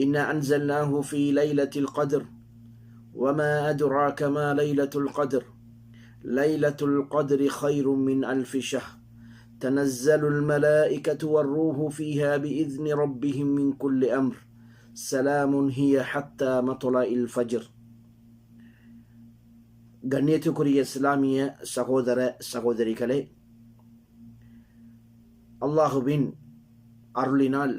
إنا أنزلناه في ليلة القدر. وما أدراك ما ليلة القدر. ليلة القدر خير من ألف شهر. تنزل الملائكة والروح فيها بإذن ربهم من كل أمر. سلام هي حتى مطلع الفجر. ಗಣ್ಯತೆಕುರಿಯ ಇಸ್ಲಾಮಿಯ ಸಹೋದರ ಸಹೋದರಿಗಳೇ ಅಲ್ಲಾಹುವಿನ್ ಅರುಳಿನಾಲ್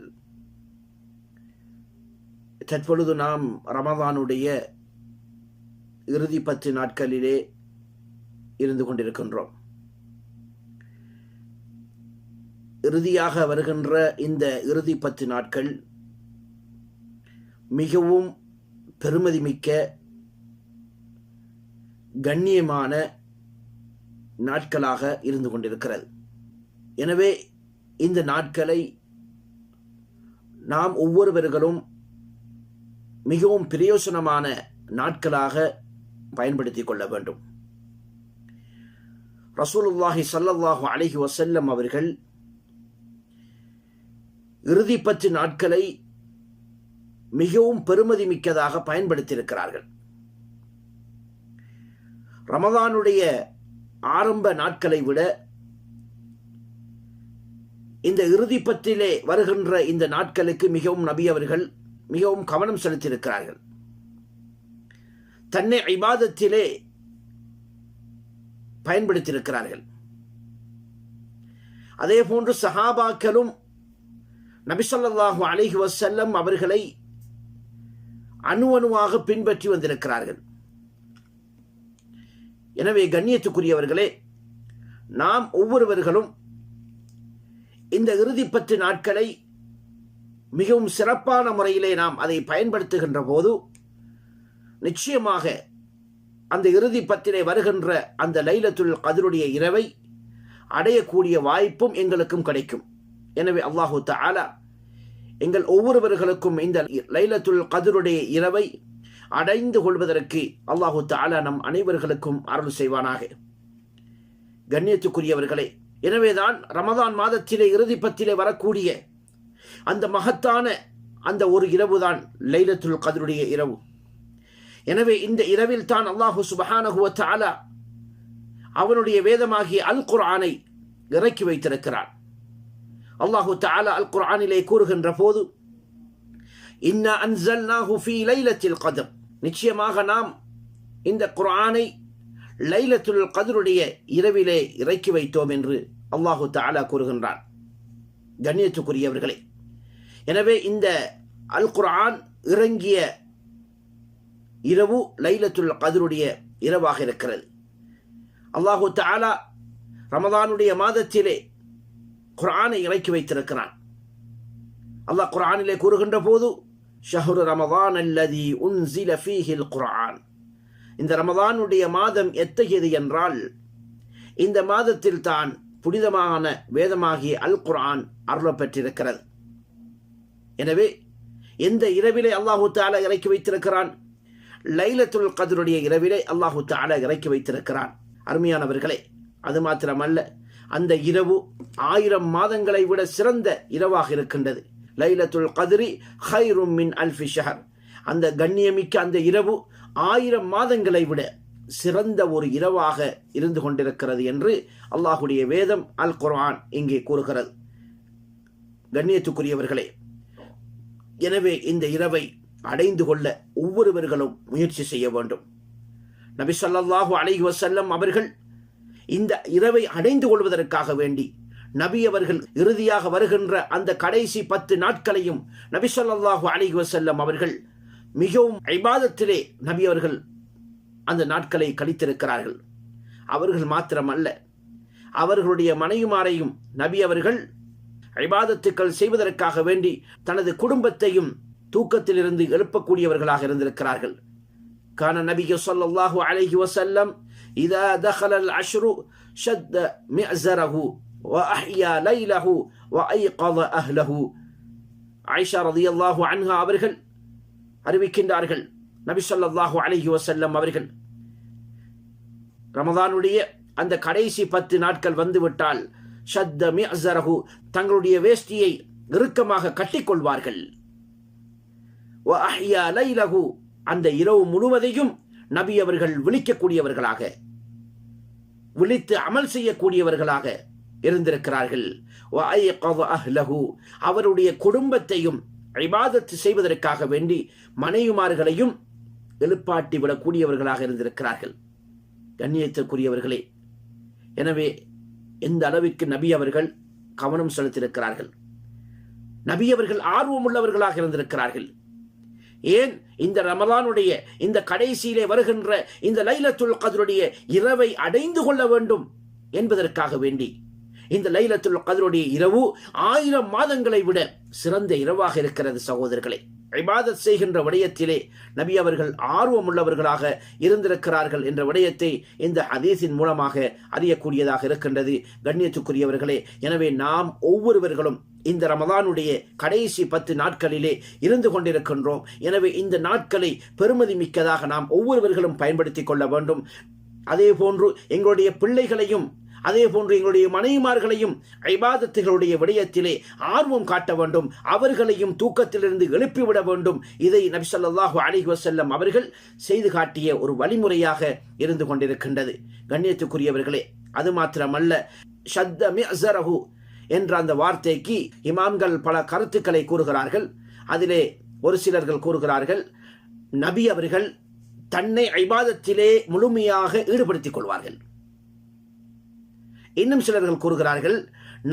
தற்பொழுது நாம் ரமதானுடைய இறுதி பத்து நாட்களிலே இருந்து கொண்டிருக்கின்றோம். இறுதியாக வருகின்ற இந்த இறுதி பத்து நாட்கள் மிகவும் பெருமதிமிக்க கண்ணியமான நாட்களாக இருந்து கொண்டிருக்கிறது. எனவே இந்த நாட்களை நாம் ஒவ்வொருவர்களும் மிகவும் பிரயோசனமான நாட்களாக பயன்படுத்திக் கொள்ள வேண்டும். ரசூலுல்லாஹி சல்லல்லாஹு அலஹி வசல்லம் அவர்கள் இறுதி பத்து நாட்களை மிகவும் பெருமதி மிக்கதாக பயன்படுத்தியிருக்கிறார்கள். ரமதானுடைய ஆரம்ப நாட்களை விட இந்த இறுதி பத்திலே வருகின்ற இந்த நாட்களுக்கு மிகவும் நபி அவர்கள் மிகவும் கவனம் செலுத்தியிருக்கிறார்கள். தன்னை இபாதத்திலே பயன்படுத்தியிருக்கிறார்கள். அதே போன்று சஹாபாக்களும் நபிசல்லாஹு அலிஹி வசல்லம் அவர்களை அணு அணுவாக பின்பற்றி வந்திருக்கிறார்கள். எனவே கண்ணியத்துக்குரியவர்களே நாம் ஒவ்வொருவர்களும் இந்த இறுதி பத்து நாட்களை மிகவும் சிறப்பான முறையிலே நாம் அதை பயன்படுத்துகின்ற போது நிச்சயமாக அந்த இறுதி பத்திலே வருகின்ற அந்த லைலத்துல் கதிருடைய இரவை அடையக்கூடிய வாய்ப்பும் எங்களுக்கும் கிடைக்கும். எனவே அல்லாஹு தாலா எங்கள் ஒவ்வொருவர்களுக்கும் இந்த லைலத்துல் கதிருடைய இரவை அடைந்து கொள்வதற்கு அல்லாஹு தாலா நம் அனைவர்களுக்கும் அருள் செய்வானாக. கண்ணியத்துக்குரியவர்களே எனவேதான் ரமதான் மாதத்திலே இறுதி பத்திலே வரக்கூடிய அந்த மகத்தான அந்த ஒரு இரவுதான் லைலத்துல் கதருடைய இரவு. எனவே இந்த இரவில் தான் அல்லாஹு சுபஹானகுவ தாலா அவனுடைய வேதமாகிய அல் குர்ஆனை இறக்கி வைத்திருக்கிறான். அல்லாஹு தாலா அல் குர்ஆனிலே கூறுகின்ற போது இன்ன அன்சல்நாஹு ஃபீ லைலத்தில் கதர். நிச்சயமாக நாம் இந்த குர்ஆனை லைலத்துல் கதருடைய இரவிலே இறக்கி வைத்தோம் என்று அல்லாஹு தாலா கூறுகின்றான். கண்ணியத்துக்குரியவர்களே. எனவே இந்த அல் குர்ஆன் இறங்கிய இரவு லைலத்துல் கதருடைய இரவாக இருக்கிறது. அல்லாஹு தாலா ரமதானுடைய மாதத்திலே குரானை இறக்கி வைத்திருக்கிறான். அல்லாஹ் குரானிலே கூறுகின்ற போது ஷஹ்ரு ரமதான் அல்லதி உன்சில ஃபீஹில் குர்ஆன். இந்த ரமதானுடைய மாதம் எத்தகையது என்றால் இந்த மாதத்தில் தான் புனிதமான வேதமாகிய அல் குரான் அருளப்பெற்றிருக்கிறது. எனவே எந்த இரவிலே அல்லாஹு தாலா இறக்கி வைத்திருக்கிறான்? லைலத்துல் கதருடைய இரவிலே அல்லாஹு தாலா இறக்கி வைத்திருக்கிறான். அருமையானவர்களே அது மாத்திரமல்ல அந்த இரவு ஆயிரம் மாதங்களை விட சிறந்த இரவாக இருக்கின்றது. லைலத்துல் கதிரி ஹைரும் மின் அல்ஃபி ஷஹர். அந்த கண்ணியமிக்க அந்த இரவு ஆயிரம் மாதங்களை விட சிறந்த ஒரு இரவாக இருந்து கொண்டிருக்கிறது என்று அல்லாஹுடைய வேதம் அல் குர்ஆன் இங்கே கூறுகிறது. கண்ணியத்துக்குரியவர்களே எனவே இந்த இரவை அடைந்து கொள்ள ஒவ்வொருவர்களும் முயற்சி செய்ய வேண்டும். நபி சொல்லாஹு அலஹி வசல்லம் அவர்கள் இந்த இரவை அடைந்து கொள்வதற்காக வேண்டி நபி அவர்கள் இறுதியாக வருகின்ற அந்த கடைசி பத்து நாட்களையும் நபி சொல்லாஹு அலஹி வசல்லம் அவர்கள் மிகவும் ஐபாதத்திலே நபி அவர்கள் அந்த நாட்களை கழித்திருக்கிறார்கள் அவர்கள் மாத்திரமல்ல அவர்களுடைய மனைவிமாரையும் நபி அவர்கள் ஐபாதத்துக்கள் செய்வதற்காக வேண்டி தனது குடும்பத்தையும் தூக்கத்திலிருந்து எழுப்பக்கூடியவர்களாக இருந்திருக்கிறார்கள் கான நபிக சொல்லல்லாஹு அலைஹி வசல்லம் இதா தஹலல் அஷ்ரு ஷத்த மிஅஸரஹு وأحيا ليله وأيقظ أهله ஆயிஷா ரதியல்லாஹு அன்ஹா அவர்கள் அறிவிக்கின்றார்கள் நபி ஸல்லல்லாஹு வசல்லம் அவர்கள் ரமதானுடைய அந்த கடைசி பத்து நாட்கள் வந்துவிட்டால் ஷத்த மிஅஸரஹு தங்களுடைய வேஷ்டியை இறுக்கமாக கட்டிக்கொள்வார்கள். அந்த இரவு முழுவதையும் நபி அவர்கள் விழிக்கக்கூடியவர்களாக விழித்து அமல் செய்யக்கூடியவர்களாக இருந்திருக்கிறார்கள். அவருடைய குடும்பத்தையும் இபாதத்து செய்வதற்காக வேண்டி மனைவிமார்களையும் எழுப்பாட்டி விடக்கூடியவர்களாக இருந்திருக்கிறார்கள். கண்ணியத்திற்குரியவர்களே எனவே எந்த அளவிற்கு நபி அவர்கள் கவனம் செலுத்தியிருக்கிறார்கள்? நபி அவர்கள் ஆர்வம் உள்ளவர்களாக இருந்திருக்கிறார்கள். ஏன் இந்த ரமலானுடைய இந்த கடைசியிலே வருகின்ற இந்த லைலத்துல் கதருடைய இரவை அடைந்து கொள்ள வேண்டும் என்பதற்காக வேண்டி இந்த லைலத்துல் கதருடைய இரவு ஆயிரம் மாதங்களை விட சிறந்த இரவாக இருக்கிறது சகோதரர்களே. இபாதத் செய்கின்ற விடயத்திலே நபி அவர்கள் ஆர்வம் உள்ளவர்களாக இருந்திருக்கிறார்கள் என்ற விடயத்தை இந்த ஹதீஸின் மூலமாக அறியக்கூடியதாக இருக்கின்றது. கண்ணியத்துக்குரியவர்களே எனவே நாம் ஒவ்வொருவர்களும் இந்த ரமதானுடைய கடைசி பத்து நாட்களிலே இருந்து கொண்டிருக்கின்றோம். எனவே இந்த நாட்களை பெருமதி மிக்கதாக நாம் ஒவ்வொருவர்களும் பயன்படுத்திக் கொள்ள வேண்டும். அதே போன்று எங்களுடைய பிள்ளைகளையும் அதே போன்று எங்களுடைய மனைவிமார்களையும் ஐபாதத்துகளுடைய விடயத்திலே ஆர்வம் காட்ட வேண்டும் அவர்களையும் தூக்கத்திலிருந்து எழுப்பிவிட வேண்டும். இதை நபிசல்லாஹு அலிஹி வசல்லம் அவர்கள் செய்து காட்டிய ஒரு வழிமுறையாக இருந்து கொண்டிருக்கின்றது. கண்ணியத்துக்குரியவர்களே அது மாத்திரமல்ல ஷத்த மிஅஸரஹு என்ற அந்த வார்த்தைக்கு இமாம்கள் பல கருத்துக்களை கூறுகிறார்கள். அதிலே ஒரு சிலர்கள் கூறுகிறார்கள் நபி அவர்கள் தன்னை ஐபாதத்திலே முழுமையாக ஈடுபடுத்திக் கொள்வார்கள். இன்னும் சிலர்கள் கூறுகிறார்கள்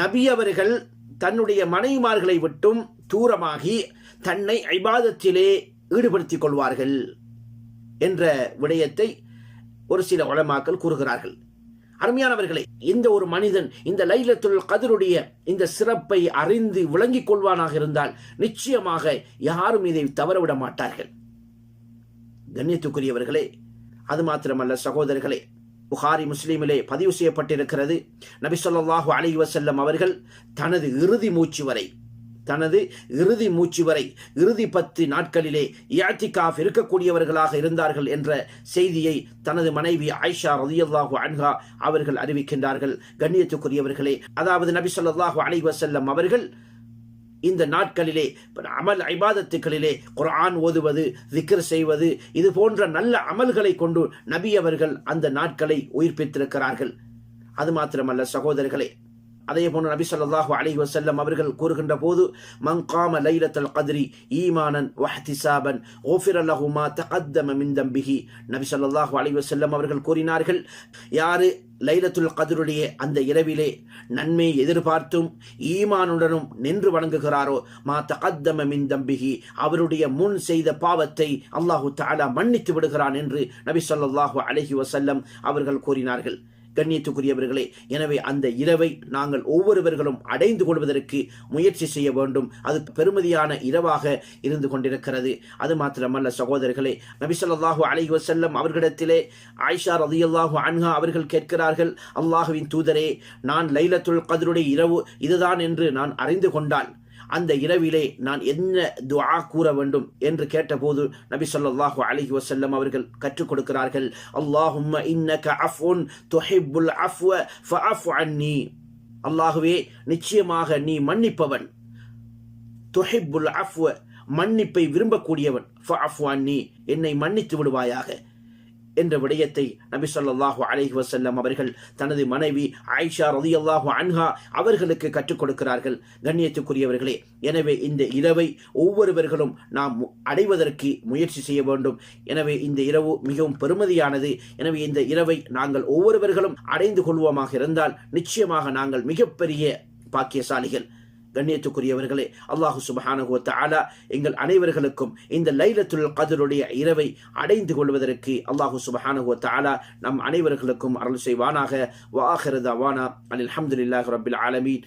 நபி அவர்கள் தன்னுடைய மனைவிமார்களை விட்டும் தூரமாகி தன்னை ஐபாதத்திலே ஈடுபடுத்திக் கொள்வார்கள் என்ற விடயத்தை ஒரு சில உலமாக்கள் கூறுகிறார்கள். அருமையானவர்களே இந்த ஒரு மனிதன் இந்த லைலத்துள் கதிருடைய இந்த சிறப்பை அறிந்து விளங்கிக் கொள்வானாக இருந்தால் நிச்சயமாக யாரும் இதை தவறவிட மாட்டார்கள். கண்ணியத்துக்குரியவர்களே அது மாத்திரமல்ல சகோதரர்களே புகாரி முஸ்லீமிலே பதிவு செய்யப்பட்டிருக்கிறது. நபி சொல்லாஹு அலி வசல்லம் அவர்கள் தனது இறுதி மூச்சு வரை தனது இறுதி மூச்சு வரை இறுதி பத்து நாட்களிலே யாத்திகாஃப் இருக்கக்கூடியவர்களாக இருந்தார்கள் என்ற செய்தியை தனது மனைவி ஆயிஷா ரதியல்லாஹு அன்ஹா அவர்கள் அறிவிக்கின்றார்கள். கண்ணியத்துக்குரியவர்களே அதாவது நபி சொல்லாஹு அலி வசல்லம் அவர்கள் இந்த நாட்களிலே அமல் ஐபாதத்துக்களிலே குரான் ஓதுவது திக்ர் செய்வது இது போன்ற நல்ல அமல்களை கொண்டு நபி அவர்கள் அந்த நாட்களை உயிர்ப்பித்திருக்கிறார்கள். அது மாத்திரமல்ல சகோதரர்களே அதே போன்று நபி சொல்லாஹு அலி வசல்லம் அவர்கள் கூறுகின்ற போது மங்காம லைலத்தல் கதிரி ஈமானன் வஹ்திசாபன் ஓஃபிர் அல்லஹுமா தகத்தம மின் தம்பிஹி. நபி சொல்லாஹு அலி வசல்லம் அவர்கள் கூறினார்கள் யாரு லைலத்துல் கதிருடைய அந்த இரவிலே நன்மை எதிர்பார்த்தும் ஈமானுடனும் நின்று வணங்குகிறாரோ மா தகத்தம மின் தம்பிகி அவருடைய முன் செய்த பாவத்தை அல்லாஹு தாலா மன்னித்து விடுகிறான் என்று நபி சொல்லாஹு அலஹி வசல்லம் அவர்கள் கூறினார்கள். கண்ணியத்துக்குரியவர்களே எனவே அந்த இரவை நாங்கள் ஒவ்வொருவர்களும் அடைந்து கொள்வதற்கு முயற்சி செய்ய வேண்டும். அது பெருமதியான இரவாக இருந்து கொண்டிருக்கிறது. அது மாத்திரமல்ல சகோதரர்களே நபிசல்லாஹு அலி வசல்லம் அவர்களிடத்திலே ஆயிஷா ரதியல்லாஹு அன்ஹா அவர்கள் கேட்கிறார்கள் அல்லாஹுவின் தூதரே நான் லைலத்துல் கதருடைய இரவு இதுதான் என்று நான் அறிந்து கொண்டால் அந்த இரவிலே நான் என்ன துஆ கூற வேண்டும் என்று கேட்டபோது நபி சொல்லாஹு அலஹி வசல்லம் அவர்கள் கற்றுக் கொடுக்கிறார்கள். அல்லாஹும் இன்னக அஃபுன் துஹிப்புல் அஃப்வ ஃபஅஃப் அன்னி. அல்லாஹுவே நிச்சயமாக நீ மன்னிப்பவன். துஹிப்புல் அஃப்வ மன்னிப்பை விரும்பக்கூடியவன். ஃபஅஃப் அன்னி. என்னை மன்னித்து விடுவாயாக. என்ற விடயத்தை நபி சொல்லாஹு அலஹி வசல்லம் அவர்கள் தனது மனைவி ஆயிஷா ரதி அல்லாஹு அன்ஹா அவர்களுக்கு கற்றுக் கொடுக்கிறார்கள். கண்ணியத்துக்குரியவர்களே எனவே இந்த இரவை ஒவ்வொருவர்களும் நாம் அடைவதற்கு முயற்சி செய்ய வேண்டும். எனவே இந்த இரவு மிகவும் பெருமதியானது. எனவே இந்த இரவை நாங்கள் ஒவ்வொருவர்களும் அடைந்து கொள்வோமாக இருந்தால் நிச்சயமாக நாங்கள் மிகப்பெரிய பாக்கியசாலிகள். கண்ணியத்துக்குரியவர்களே அல்லாஹு சுபஹானஹு தஆலா எங்கள் அனைவர்களுக்கும் இந்த லைலத்துல் கதருடைய இரவை அடைந்து கொள்வதற்கு அல்லாஹு சுபஹானஹு தஆலா நம் அனைவர்களுக்கும் அருள் செய்வானாக. வாஹிரு அனில் அஹமதுல்லாஹ் ரபில் ஆலமீன்.